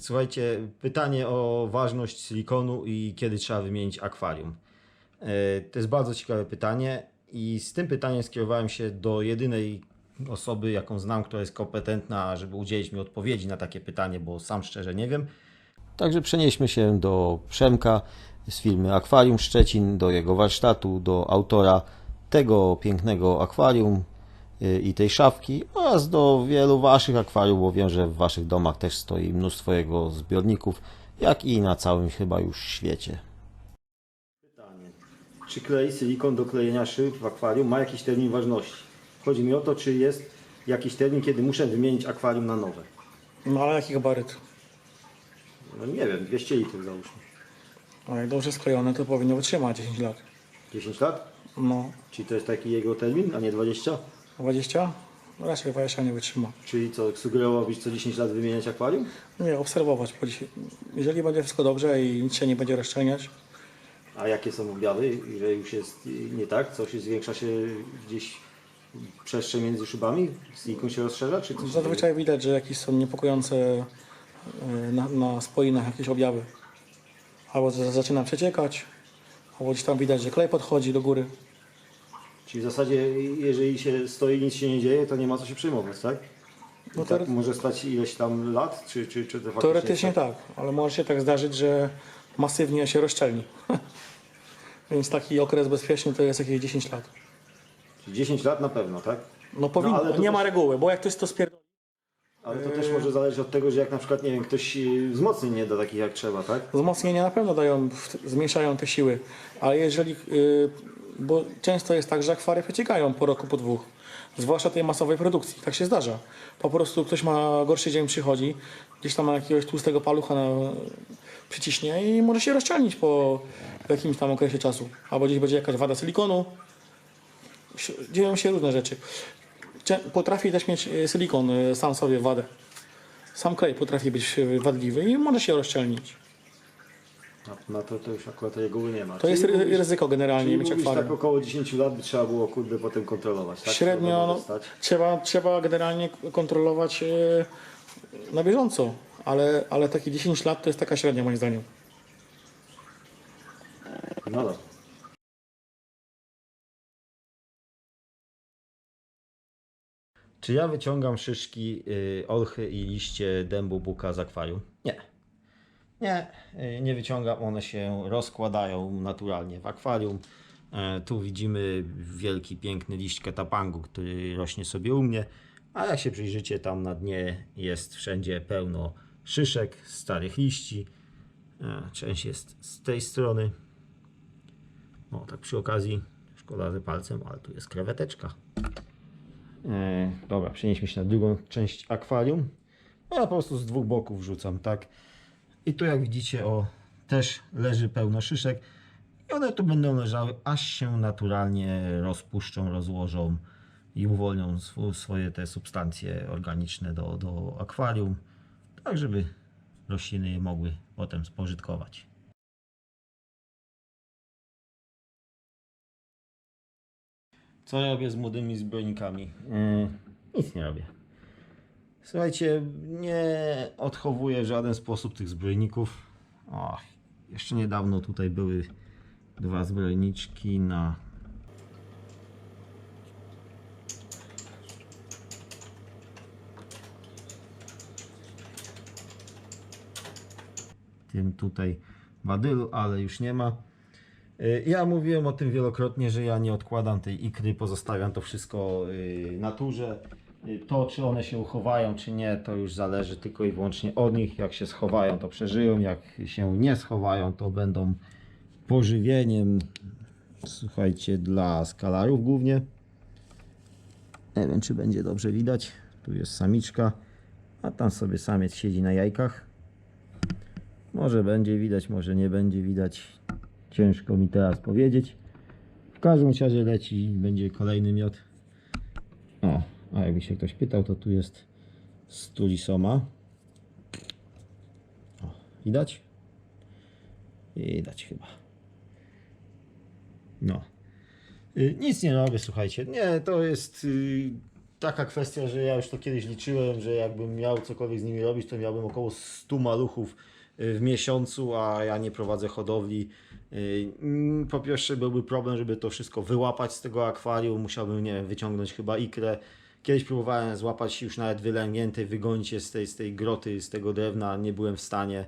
Słuchajcie, pytanie o ważność silikonu i kiedy trzeba wymienić akwarium. E, To jest bardzo ciekawe pytanie i z tym pytaniem skierowałem się do jedynej osoby, jaką znam, która jest kompetentna, żeby udzielić mi odpowiedzi na takie pytanie, bo sam szczerze nie wiem. Także przenieśmy się do Przemka z firmy Akwarium Szczecin, do jego warsztatu, do autora tego pięknego akwarium i tej szafki oraz do wielu Waszych akwariów, bo wiem, że w Waszych domach też stoi mnóstwo jego zbiorników, jak i na całym chyba już świecie. Pytanie. Czy klej, silikon do klejenia szyb w akwarium ma jakiś termin ważności? Chodzi mi o to, czy jest jakiś termin, kiedy muszę wymienić akwarium na nowe. No ale jaki gabaryt? No nie wiem, 200 litrów załóżmy. A jak dobrze sklejone, to powinno wytrzymać 10 lat. 10 lat? No, Czyli to jest taki jego termin, a nie 20? 20? No Raczej 20 nie wytrzyma. Czyli co, sugerowałbyś co 10 lat wymieniać akwarium? Nie, obserwować. bo dzisiaj- Jeżeli będzie wszystko dobrze i nic się nie będzie rozszczelniać, A jakie są objawy, że już jest nie tak? Coś zwiększa się gdzieś przestrzeń między szybami? Silikon się rozszerza? Czy coś zazwyczaj widać, że jakieś są niepokojące y, na, na spoinach jakieś objawy. Albo za- zaczyna przeciekać, albo gdzieś tam widać, że klej podchodzi do góry. Czyli w zasadzie jeżeli się stoi nic się nie dzieje, to nie ma co się przejmować, tak? No No tak teore- może stać ileś tam lat? Czy, czy, czy to faktycznie Teoretycznie tak, ale może się tak zdarzyć, że masywnie się rozszczelni. Więc taki okres bezpieczny to jest jakieś 10 lat. Czyli 10 lat na pewno, tak? No powinno, ale to nie ma też- reguły, bo jak ktoś to spierdoli, Ale to też może zależeć od tego, że jak na przykład, nie wiem, ktoś y, wzmocnień nie da takich jak trzeba, tak? wzmocnienia na pewno dają, w- zmniejszają te siły, ale jeżeli, yy, bo często jest tak, że akwary przeciekają po roku, po dwóch, zwłaszcza tej masowej produkcji, tak się zdarza. Po prostu ktoś ma gorszy dzień, przychodzi, gdzieś tam ma jakiegoś tłustego palucha na, przyciśnie i może się rozczalnić po jakimś tam okresie czasu. Albo gdzieś będzie jakaś wada silikonu, Si- dzieją się różne rzeczy. Potrafi też mieć y, silikon y, sam sobie wadę. Sam klej potrafi być y, wadliwy i może się rozszczelnić. Na, na to, to już akurat reguły nie ma. To jest Czyli ry- mówisz- ryzyko generalnie Czyli mieć mówisz, akwarium. tak około 10 lat by trzeba było kurde potem kontrolować, tak? Średnio no, trzeba, trzeba generalnie k- kontrolować y, na bieżąco, ale, ale takie 10 lat to jest taka średnia moim zdaniem. No dobra. Czy ja wyciągam szyszki, y, olchy i liście dębu buka z akwarium? Nie. Nie, y, nie wyciągam. One się rozkładają naturalnie w akwarium. E, Tu widzimy wielki, piękny liść ketapangu, który rośnie sobie u mnie. A jak się przyjrzycie, tam na dnie jest wszędzie pełno szyszek, starych liści. E, Część jest z tej strony. O, tak przy okazji, szkoda, że palcem, ale tu jest kreweteczka. E, dobra, przenieśmy się na drugą część akwarium. No, ja po prostu z dwóch boków wrzucam, tak. I tu jak widzicie, o, też leży pełno szyszek. I one tu będą leżały, aż się naturalnie rozpuszczą, rozłożą i uwolnią swo- swoje te substancje organiczne do, do akwarium, tak żeby rośliny je mogły potem spożytkować. Co robię z młodymi zbrojnikami? Yy, nic nie robię. Słuchajcie, nie odchowuję w żaden sposób tych zbrojników. O, jeszcze niedawno tutaj były dwa zbrojniczki na tym tutaj badylu, ale już nie ma. Y, Ja mówiłem o tym wielokrotnie, że ja nie odkładam tej ikry, pozostawiam to wszystko y, naturze. Y, To, czy one się uchowają, czy nie, to już zależy tylko i wyłącznie od nich. Jak się schowają, to przeżyją. Jak się nie schowają, to będą pożywieniem, słuchajcie, dla skalarów głównie. Nie wiem, czy będzie dobrze widać. Tu jest samiczka, a tam sobie samiec siedzi na jajkach. Może będzie widać, może nie będzie widać. Ciężko mi teraz powiedzieć. W każdym razie leci, będzie kolejny miod. A jakby się ktoś pytał, to tu jest stulisoma. O, widać? Widać chyba. No. Y, Nic nie robię, słuchajcie. Nie, to jest y, taka kwestia, że ja już to kiedyś liczyłem, że jakbym miał cokolwiek z nimi robić, to miałbym około 100 maluchów y, w miesiącu, a ja nie prowadzę hodowli. Po pierwsze byłby problem, żeby to wszystko wyłapać z tego akwarium, musiałbym, nie wiem, wyciągnąć chyba ikrę. Kiedyś próbowałem złapać już nawet wylęgnięty, wygonić je z tej, z tej groty, z tego drewna, nie byłem w stanie,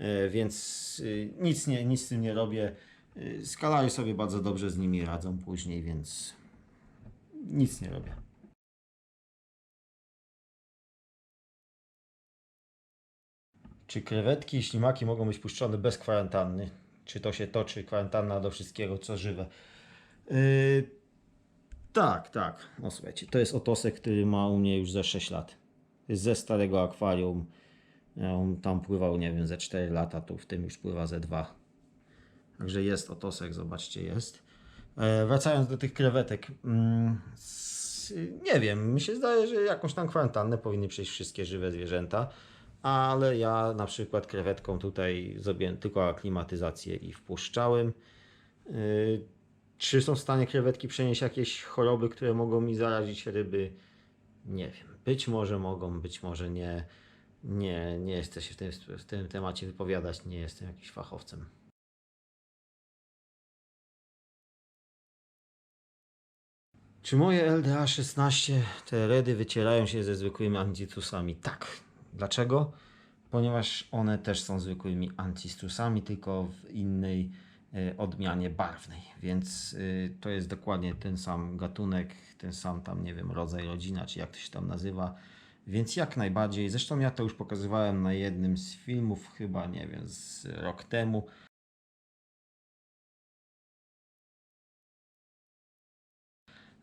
y, więc y, nic, nie, nic z tym nie robię. Y, Skalary sobie bardzo dobrze z nimi radzą później, więc nic nie robię. Czy krewetki i ślimaki mogą być puszczone bez kwarantanny? Czy to się toczy kwarantanna do wszystkiego, co żywe? Yy, tak, tak. No słuchajcie, to jest otosek, który ma u mnie już ze 6 lat. Jest ze starego akwarium. Ja On tam pływał, nie wiem, ze 4 lata, tu w tym już pływa ze 2. Także jest otosek, zobaczcie, jest. E, wracając do tych krewetek. Mm, nie wiem, mi się zdaje, że jakąś tam kwarantannę powinny przejść wszystkie żywe zwierzęta, ale ja na przykład krewetką tutaj zrobiłem tylko aklimatyzację i wpuszczałem. Y, Czy są w stanie krewetki przenieść jakieś choroby, które mogą mi zarazić ryby? Nie wiem. Być może mogą, być może nie. Nie, nie chcę się w tym, w tym temacie wypowiadać, nie jestem jakimś fachowcem. Czy moje LDA 16, te redy wycierają się ze zwykłymi antitusami? Tak. Dlaczego? Ponieważ one też są zwykłymi antistusami, tylko w innej odmianie barwnej. Więc y, to jest dokładnie ten sam gatunek, ten sam tam, nie wiem, rodzaj, rodzina, czy jak to się tam nazywa. Więc jak najbardziej. Zresztą ja to już pokazywałem na jednym z filmów, chyba, nie wiem, z rok temu.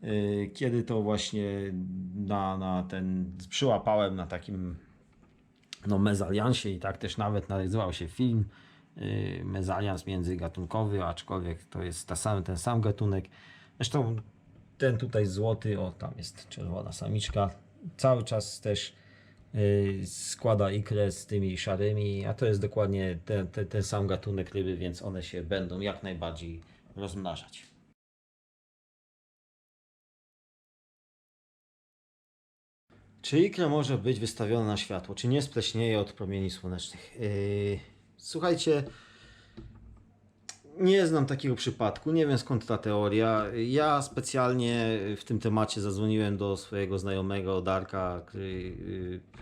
Y, kiedy to właśnie na, na ten przyłapałem na takim no, mezaliansie i tak też nawet nazywał się film mezalians międzygatunkowy, aczkolwiek to jest ta sam, ten sam gatunek. Zresztą ten tutaj złoty, o tam jest czerwona samiczka, cały czas też y, składa ikrę z tymi szarymi, a to jest dokładnie ten, ten, ten sam gatunek ryby, więc one się będą jak najbardziej rozmnażać. Czy ikra może być wystawiona na światło? Czy nie spleśnieje od promieni słonecznych? Yy, słuchajcie, nie znam takiego przypadku, nie wiem skąd ta teoria. Ja specjalnie w tym temacie zadzwoniłem do swojego znajomego Darka, który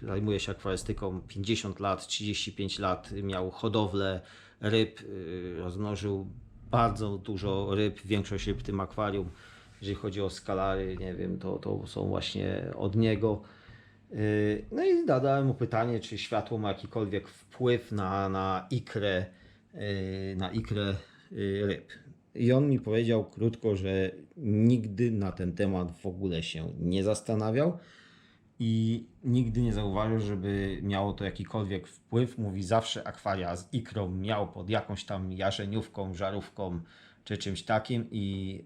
yy, zajmuje się akwarystyką 50 lat, 35 lat, miał hodowlę ryb, yy, rozmnożył bardzo dużo ryb, większość ryb w tym akwarium. Jeżeli chodzi o skalary, nie wiem, to, to są właśnie od niego. Yy, No i zadałem mu pytanie, czy światło ma jakikolwiek wpływ na, na ikrę, yy, na ikrę yy, ryb. I on mi powiedział krótko, że nigdy na ten temat w ogóle się nie zastanawiał i nigdy nie zauważył, żeby miało to jakikolwiek wpływ. Mówi, zawsze akwaria z ikrą miał pod jakąś tam jarzeniówką, żarówką czy czymś takim i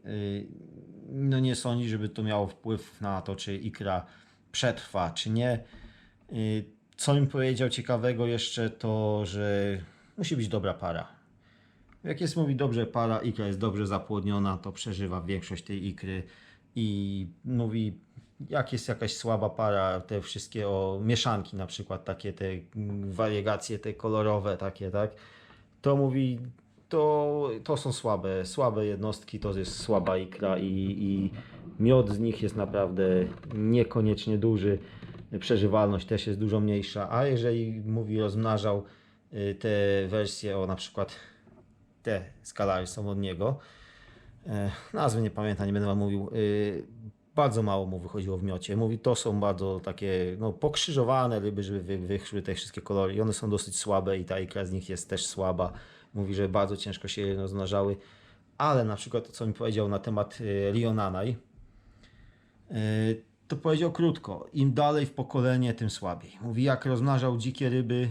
no nie sądzi, żeby to miało wpływ na to, czy ikra przetrwa, czy nie. Yy, Co mi powiedział ciekawego jeszcze, to że musi być dobra para. Jak jest mówi dobrze para, ikra jest dobrze zapłodniona, to przeżywa większość tej ikry i mówi jak jest jakaś słaba para, te wszystkie o mieszanki na przykład, takie te mm, wariegacje, te kolorowe takie, tak, to mówi to, to są słabe, słabe jednostki, to jest słaba ikra i, i miod z nich jest naprawdę niekoniecznie duży, przeżywalność też jest dużo mniejsza, a jeżeli mówi rozmnażał y, te wersje o na przykład te skalary są od niego, e, nazwy nie pamiętam, nie będę wam mówił, y, bardzo mało mu wychodziło w miocie. Mówi, to są bardzo takie no, pokrzyżowane ryby, żeby wy, wychły te wszystkie kolory i one są dosyć słabe i ta ikra z nich jest też słaba. Mówi, że bardzo ciężko się rozmnażały, ale na przykład to, co mi powiedział na temat y, Rionanai, y, to powiedział krótko, im dalej w pokolenie, tym słabiej. Mówi, jak rozmnażał dzikie ryby,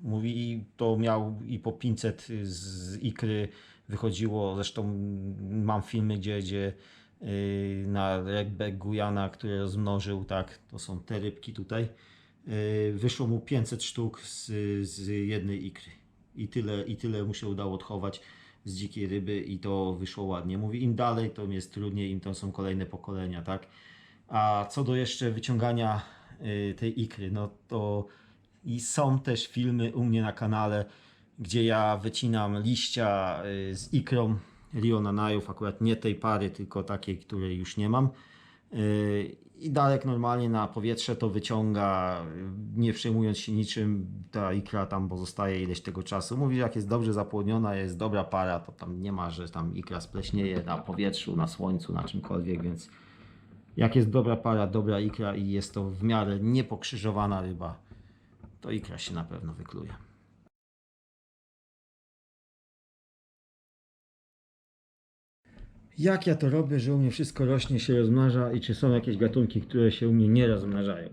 mówi, to miał i po 500 z ikry wychodziło, zresztą mam filmy, gdzie, gdzie na Redback Guyana, który rozmnożył, tak, to są te rybki tutaj, yy, wyszło mu 500 sztuk z, z jednej ikry. I tyle, I tyle mu się udało odchować z dzikiej ryby i to wyszło ładnie. Mówi, im dalej, to jest trudniej, im to są kolejne pokolenia, tak. A co do jeszcze wyciągania y, tej ikry, no to i są też filmy u mnie na kanale, gdzie ja wycinam liścia y, z ikrą Rionanajów, akurat nie tej pary, tylko takiej, której już nie mam. Y, I Darek normalnie na powietrze to wyciąga, nie przejmując się niczym, ta ikra tam pozostaje ileś tego czasu. Mówi, że jak jest dobrze zapłodniona, jest dobra para, to tam nie ma, że tam ikra spleśnieje na powietrzu, na słońcu, na czymkolwiek, więc jak jest dobra para, dobra ikra i jest to w miarę niepokrzyżowana ryba, to ikra się na pewno wykluje. Jak ja to robię, że u mnie wszystko rośnie, się rozmnaża i czy są jakieś gatunki, które się u mnie nie rozmnażają?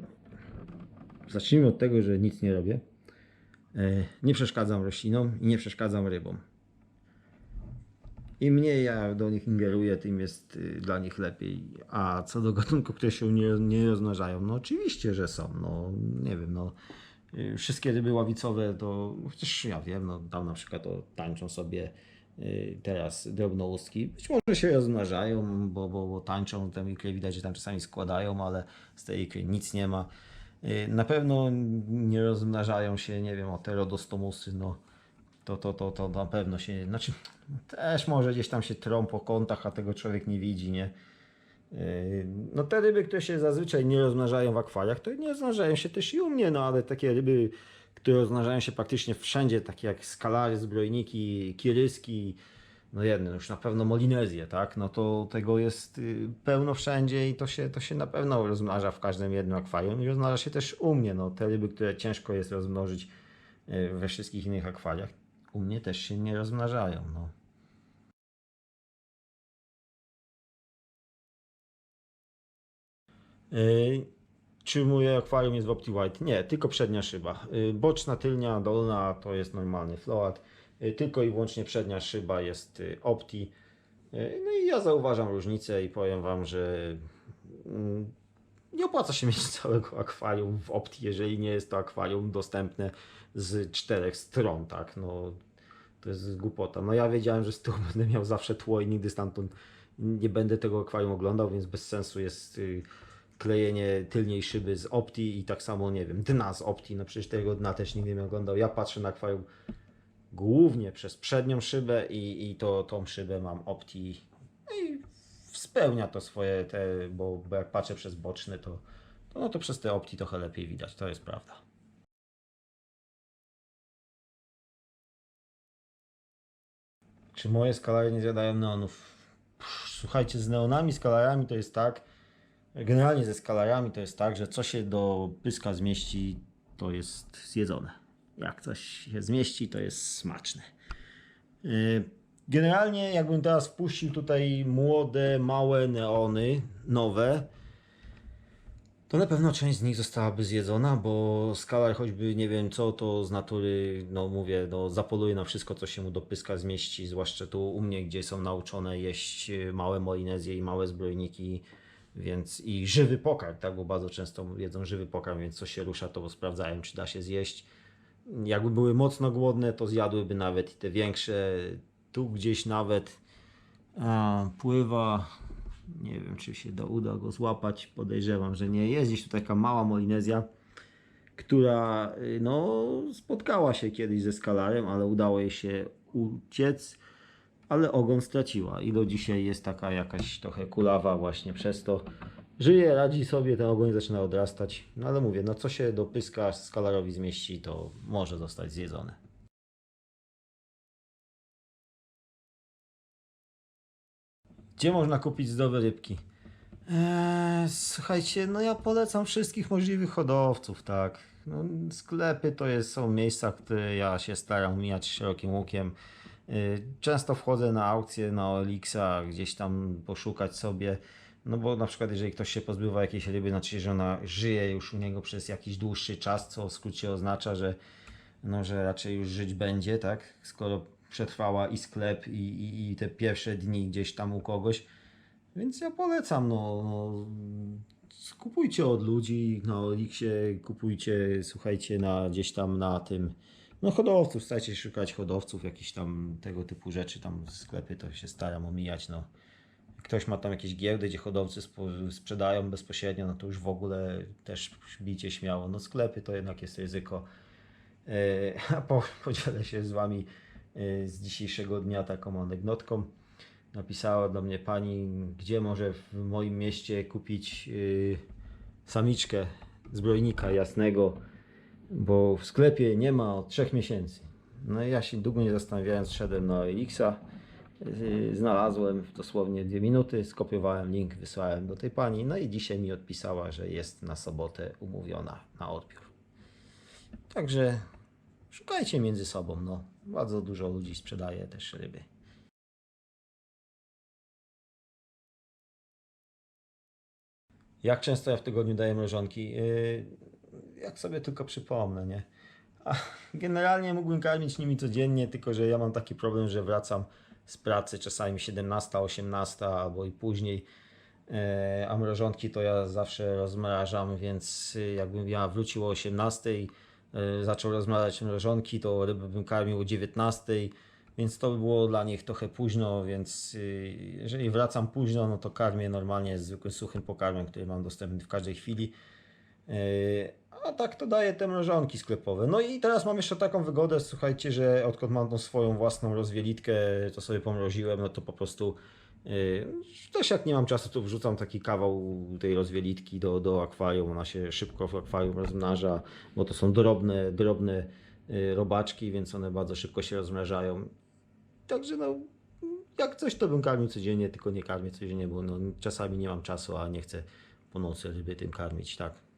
Zacznijmy od tego, że nic nie robię. E, Nie przeszkadzam roślinom i nie przeszkadzam rybom. Im mniej ja do nich ingeruję, tym jest y, dla nich lepiej. A co do gatunków, które się nie, nie rozmnażają, no oczywiście, że są. No nie wiem, no y, wszystkie ryby ławicowe to, chociaż ja wiem, no tam na przykład tańczą sobie teraz drobnoustki. Być może się rozmnażają, bo, bo, bo tańczą, te ikry widać, że tam czasami składają, ale z tej ikry nic nie ma. Y, Na pewno nie rozmnażają się, nie wiem, o te rodostomusy, no to, to, to, to na pewno się, znaczy też może gdzieś tam się trą po kątach, a tego człowiek nie widzi, nie? Yy, No te ryby, które się zazwyczaj nie rozmnażają w akwariach, to nie rozmnażają się też i u mnie, no ale takie ryby, które rozmnażają się praktycznie wszędzie, takie jak skalary, zbrojniki, kiryski, no jedne, no już na pewno molinezje, tak? No to tego jest y, pełno wszędzie i to się, to się na pewno rozmnaża w każdym jednym akwarium i rozmnaża się też u mnie, no te ryby, które ciężko jest rozmnożyć y, we wszystkich innych akwariach, u mnie też się nie rozmnażają, no. Yy, Czy moje akwarium jest w OptiWhite? Nie, tylko przednia szyba. Yy, Boczna, tylnia, dolna to jest normalny float. Yy, Tylko i wyłącznie przednia szyba jest yy, Opti. No i ja zauważam różnicę i powiem Wam, że mm, nie opłaca się mieć całego akwarium w Opti, jeżeli nie jest to akwarium dostępne z czterech stron, tak? No, to jest głupota. No ja wiedziałem, że z tyłu będę miał zawsze tło i nigdy stamtąd nie będę tego akwarium oglądał, więc bez sensu jest y, klejenie tylniej szyby z Opti i tak samo, nie wiem, dna z Opti. No przecież tego dna też nigdy nie oglądał. Ja patrzę na akwarium głównie przez przednią szybę i, i to tą szybę mam Opti. No i spełnia to swoje te, bo, bo jak patrzę przez boczne, to, to, no to przez te Opti trochę lepiej widać, to jest prawda. Czy moje skalary nie zjadają neonów? Słuchajcie, z neonami, skalarami to jest tak, generalnie ze skalarami to jest tak, że co się do pyska zmieści, to jest zjedzone. Jak coś się zmieści, to jest smaczne. Yy, Generalnie jakbym teraz wpuścił tutaj młode, małe neony, nowe, to na pewno część z nich zostałaby zjedzona, bo skalar choćby nie wiem co, to z natury, no mówię, no zapoluje na wszystko, co się mu do pyska zmieści, zwłaszcza tu u mnie, gdzie są nauczone jeść e, małe molinezje i małe zbrojniki, więc i żywy pokarm, tak, bo bardzo często jedzą żywy pokarm, więc co się rusza, to sprawdzają, czy da się zjeść. Jakby były mocno głodne, to zjadłyby nawet i te większe. Tu gdzieś nawet a, pływa nie wiem, czy się da, uda go złapać. Podejrzewam, że nie. Jest gdzieś tu taka mała Molinezja, która y, no, spotkała się kiedyś ze skalarem, ale udało jej się uciec, ale ogon straciła. I do dzisiaj jest taka jakaś trochę kulawa właśnie przez to. Żyje, radzi sobie, ten ogon zaczyna odrastać. No ale mówię, no co się do pyska skalarowi zmieści, to może zostać zjedzone. Gdzie można kupić zdrowe rybki? Eee, słuchajcie, no ja polecam wszystkich możliwych hodowców, tak. No, sklepy to jest, są miejsca, które ja się staram mijać szerokim łukiem. Yy, Często wchodzę na aukcje na Olixa, gdzieś tam poszukać sobie. No bo na przykład jeżeli ktoś się pozbywa jakiejś ryby, znaczy że ona żyje już u niego przez jakiś dłuższy czas, co w skrócie oznacza, że, no, że raczej już żyć będzie, tak? Skoro przetrwała i sklep, i, i, i te pierwsze dni gdzieś tam u kogoś. Więc ja polecam, no, no kupujcie od ludzi na Olixie, kupujcie, słuchajcie, na gdzieś tam na tym, no hodowców, starajcie się szukać hodowców, jakichś tam tego typu rzeczy, tam sklepy to się staram omijać, no. ktoś ma tam jakieś giełdy, gdzie hodowcy sprzedają bezpośrednio, no to już w ogóle też bicie śmiało. No sklepy to jednak jest ryzyko. E, A po, podzielę się z Wami e, z dzisiejszego dnia taką anegdotką. Napisała do mnie pani, gdzie może w moim mieście kupić e, samiczkę zbrojnika jasnego, bo w sklepie nie ma od trzech miesięcy. No i ja się długo nie zastanawiając, szedłem na Elixa, yy, znalazłem dosłownie dwie minuty, skopiowałem link, wysłałem do tej pani, no i dzisiaj mi odpisała, że jest na sobotę umówiona na odbiór. Także szukajcie między sobą, no. Bardzo dużo ludzi sprzedaje też ryby. Jak często ja w tygodniu daję mrożonki? Yy, jak sobie tylko przypomnę, nie? A generalnie mógłbym karmić nimi codziennie, tylko że ja mam taki problem, że wracam z pracy czasami 17, 18 albo i później. E, A mrożonki to ja zawsze rozmrażam, więc y, jakbym ja wrócił o 18, y, zaczął rozmrażać mrożonki, to ryby bym karmił o 19, więc to by było dla nich trochę późno, więc y, jeżeli wracam późno, no to karmię normalnie zwykłym suchym pokarmem, który mam dostępny w każdej chwili. Yy, A tak to daje te mrożonki sklepowe. No i teraz mam jeszcze taką wygodę, słuchajcie, że odkąd mam tą swoją własną rozwielitkę, to sobie pomroziłem, no to po prostu yy, też jak nie mam czasu, to wrzucam taki kawał tej rozwielitki do, do akwarium. Ona się szybko w akwarium rozmnaża, bo to są drobne, drobne yy, robaczki, więc one bardzo szybko się rozmnażają. Także no, jak coś to bym karmił codziennie, tylko nie karmię codziennie, bo no, czasami nie mam czasu, a nie chcę po nocy ryby tym karmić, tak.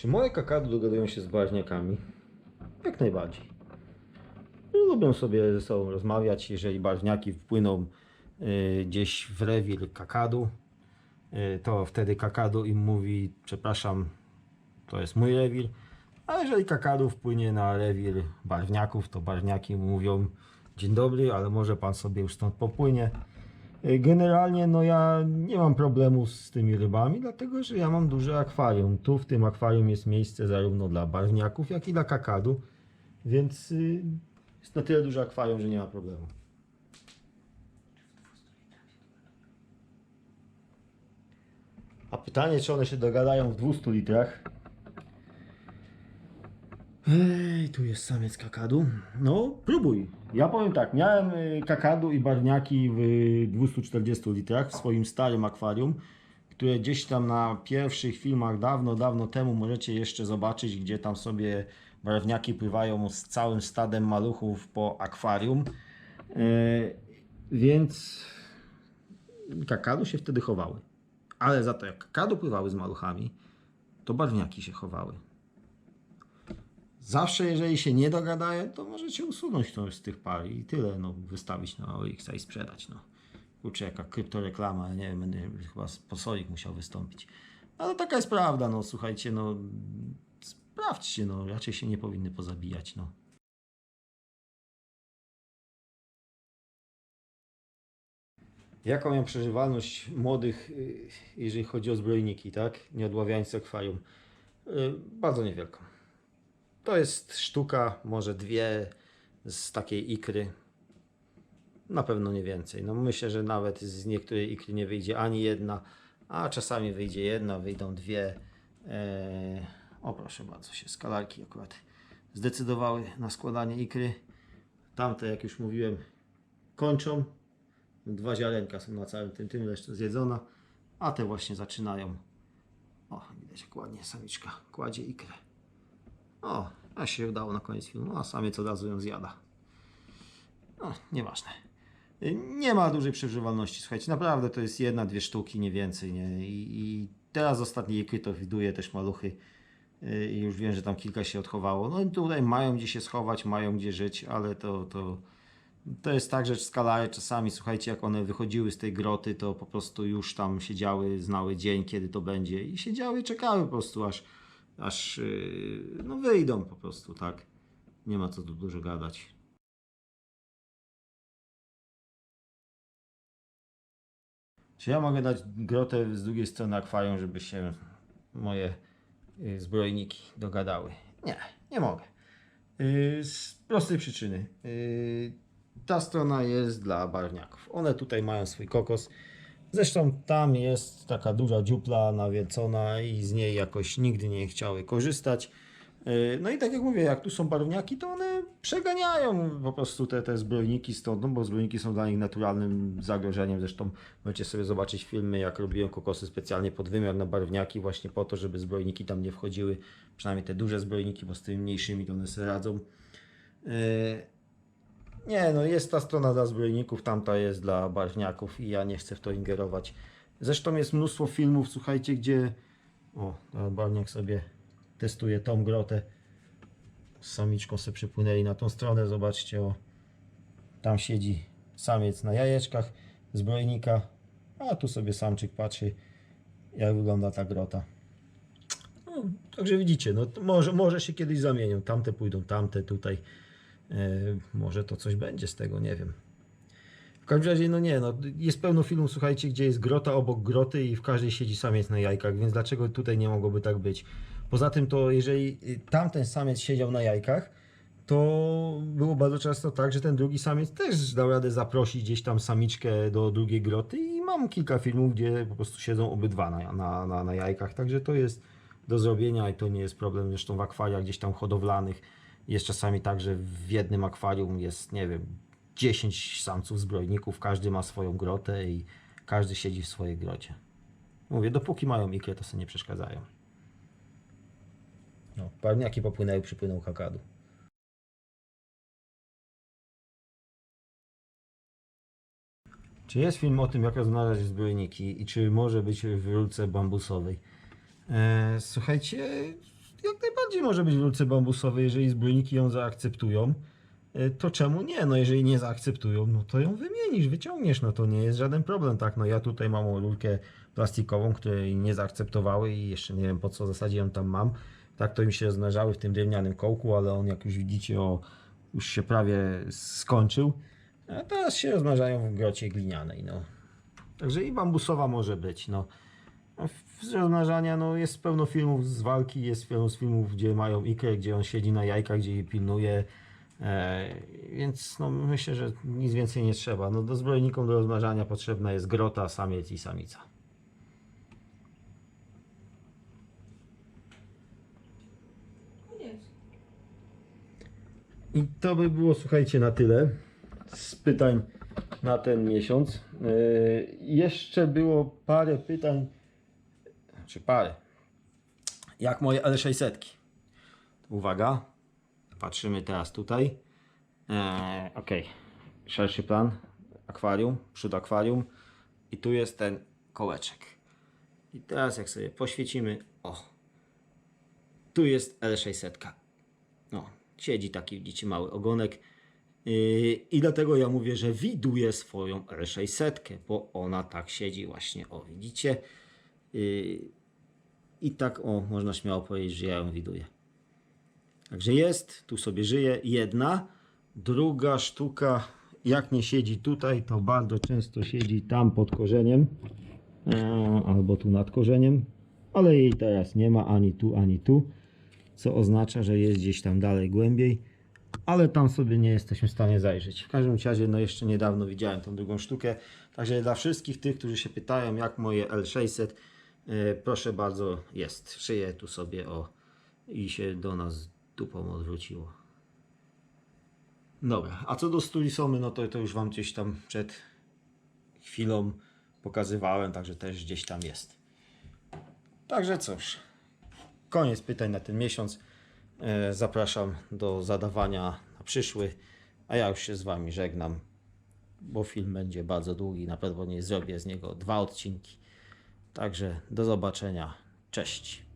Czy moje kakady dogadują się z barwniakami? Jak najbardziej. Lubią sobie ze sobą rozmawiać, jeżeli barwniaki wpłyną y, gdzieś w rewir kakadu, y, to wtedy kakadu im mówi, przepraszam, to jest mój rewir, a jeżeli kakadu wpłynie na rewir barwniaków, to barwniaki mówią, dzień dobry, ale może pan sobie już stąd popłynie. Y, Generalnie no ja nie mam problemu z tymi rybami, dlatego że ja mam duże akwarium. Tu w tym akwarium jest miejsce zarówno dla barwniaków, jak i dla kakadu, więc y, jest na tyle duże akwarium, że nie ma problemu. A pytanie, czy one się dogadają w 200 litrach? Ej, tu jest samiec kakadu. No, próbuj. Ja powiem tak, miałem y, kakadu i barwniaki w 240 litrach w swoim starym akwarium, które gdzieś tam na pierwszych filmach dawno, dawno temu możecie jeszcze zobaczyć, gdzie tam sobie barwniaki pływają z całym stadem maluchów po akwarium. Y, Więc kakadu się wtedy chowały. Ale za to jak kakadu pływały z maluchami, to barwniaki się chowały. Zawsze, jeżeli się nie dogadają, to możecie usunąć którąś z tych par i tyle, no, wystawić na OLX i sprzedać, no. Kurczę, jaka kryptoreklama, nie wiem, będę chyba sponsorik musiał wystąpić. Ale taka jest prawda, no, słuchajcie, no, sprawdźcie, no, raczej się nie powinny pozabijać, no. Jaką miał przeżywalność młodych, y, jeżeli chodzi o zbrojniki, tak? Nie odławiając akwarium? Y, Bardzo niewielką. To jest sztuka, może dwie z takiej ikry. Na pewno nie więcej. No myślę, że nawet z niektórej ikry nie wyjdzie ani jedna, a czasami wyjdzie jedna, wyjdą dwie. Eee, o proszę bardzo, się skalarki akurat zdecydowały na składanie ikry. Tamte, jak już mówiłem, kończą. Dwa ziarenka są na całym tym, tym reszta zjedzona, a te właśnie zaczynają. O, widać jak ładnie samiczka kładzie ikrę. O, a się udało na koniec filmu, a samiec od razu ją zjada. No, nieważne. Nie ma dużej przeżywalności, słuchajcie, naprawdę to jest jedna, dwie sztuki, nie więcej, nie? I, i teraz z ostatniej ikry to widuję też maluchy y, i już wiem, że tam kilka się odchowało. No i tutaj mają gdzie się schować, mają gdzie żyć, ale to, to, to jest tak, że skalary czasami, słuchajcie, jak one wychodziły z tej groty, to po prostu już tam siedziały, znały dzień, kiedy to będzie i siedziały czekały po prostu, aż, aż yy, no wyjdą po prostu, tak. Nie ma co tu dużo gadać. Czy ja mogę dać grotę z drugiej strony akwarium, żeby się moje y, zbrojniki dogadały? Nie, nie mogę. Yy, Z prostej przyczyny. Ta strona jest dla barwniaków. One tutaj mają swój kokos. Zresztą tam jest taka duża dziupla nawiecona i z niej jakoś nigdy nie chciały korzystać. Yy, No i tak jak mówię, jak tu są barwniaki, to one przeganiają po prostu te, te zbrojniki stąd, no bo zbrojniki są dla nich naturalnym zagrożeniem. Zresztą możecie sobie zobaczyć filmy, jak robiłem kokosy specjalnie pod wymiar na barwniaki, właśnie po to, żeby zbrojniki tam nie wchodziły, przynajmniej te duże zbrojniki, bo z tymi mniejszymi to one sobie radzą. Nie, no jest ta strona dla zbrojników, tamta jest dla barwniaków i ja nie chcę w to ingerować. Zresztą jest mnóstwo filmów, słuchajcie, gdzie o, barwniak sobie testuje tą grotę. Z samiczką sobie przypłynęli na tą stronę, zobaczcie, o, tam siedzi samiec na jajeczkach zbrojnika, a tu sobie samczyk patrzy, jak wygląda ta grota. No, także widzicie, no, może, może się kiedyś zamienią. Tamte pójdą, tamte tutaj. E, może to coś będzie z tego, nie wiem. W każdym razie, no nie, no, jest pełno filmów, słuchajcie, gdzie jest grota obok groty i w każdej siedzi samiec na jajkach, więc dlaczego tutaj nie mogłoby tak być? Poza tym, to jeżeli y, tamten samiec siedział na jajkach, to było bardzo często tak, że ten drugi samiec też dał radę zaprosić gdzieś tam samiczkę do drugiej groty i mam kilka filmów, gdzie po prostu siedzą obydwa na, na, na, na jajkach, także to jest do zrobienia i to nie jest problem. Zresztą w akwariach gdzieś tam hodowlanych jest czasami tak, że w jednym akwarium jest, nie wiem, 10 samców zbrojników, każdy ma swoją grotę i każdy siedzi w swojej grocie. Mówię, dopóki mają ikrę, to sobie nie przeszkadzają. No, parniaki popłynęły, przypłynął kakadu. Czy jest film o tym, jak rozmnażać zbrojniki i czy może być w rurce bambusowej? E, słuchajcie, jak najbardziej może być w rurce bambusowej, jeżeli zbrojniki ją zaakceptują. E, to czemu nie? No jeżeli nie zaakceptują, no to ją wymienisz, wyciągniesz, no to nie jest żaden problem, tak? No ja tutaj mam rurkę plastikową, której nie zaakceptowały i jeszcze nie wiem po co w zasadzie ją tam mam. Tak to im się rozmnażały w tym drewnianym kołku, ale on jak już widzicie, o, już się prawie skończył. A teraz się rozmnażają w grocie glinianej, no. Także i bambusowa może być, no. W- Z rozmnażania, no jest pełno filmów z walki, jest pełno z filmów, gdzie mają ikrę, gdzie on siedzi na jajkach, gdzie je pilnuje. E, więc no, myślę, że nic więcej nie trzeba. No, do zbrojnikom do rozmnażania potrzebna jest grota, samiec i samica. I to by było, słuchajcie, na tyle z pytań na ten miesiąc. Yy, jeszcze było parę pytań, czy parę. Jak moje L600? Uwaga, patrzymy teraz tutaj. Eee, ok, szerszy plan, akwarium, przód akwarium i tu jest ten kołeczek. I teraz jak sobie poświecimy, o, tu jest L600. No, siedzi taki, widzicie, mały ogonek. Yy, I dlatego ja mówię, że widuje swoją R600, bo ona tak siedzi właśnie, o widzicie. I tak, o, można śmiało powiedzieć, że ja ją widuję. Także jest, tu sobie żyje jedna. Druga sztuka, jak nie siedzi tutaj, to bardzo często siedzi tam pod korzeniem. e, Albo tu nad korzeniem. Ale jej teraz nie ma ani tu, ani tu co oznacza, że jest gdzieś tam dalej głębiej, ale tam sobie nie jesteśmy w stanie zajrzeć. W każdym razie, no jeszcze niedawno widziałem tą drugą sztukę, także dla wszystkich tych, którzy się pytają, jak moje L600, e, proszę bardzo, jest. Szyję tu sobie o i się do nas dupą odwróciło. Dobra, a co do Sturisomy, no to, to już Wam gdzieś tam przed chwilą pokazywałem, także też gdzieś tam jest. Także cóż, koniec pytań na ten miesiąc. E, Zapraszam do zadawania na przyszły, a ja już się z Wami żegnam, bo film będzie bardzo długi. Na pewno nie zrobię z niego dwa odcinki. Także do zobaczenia. Cześć.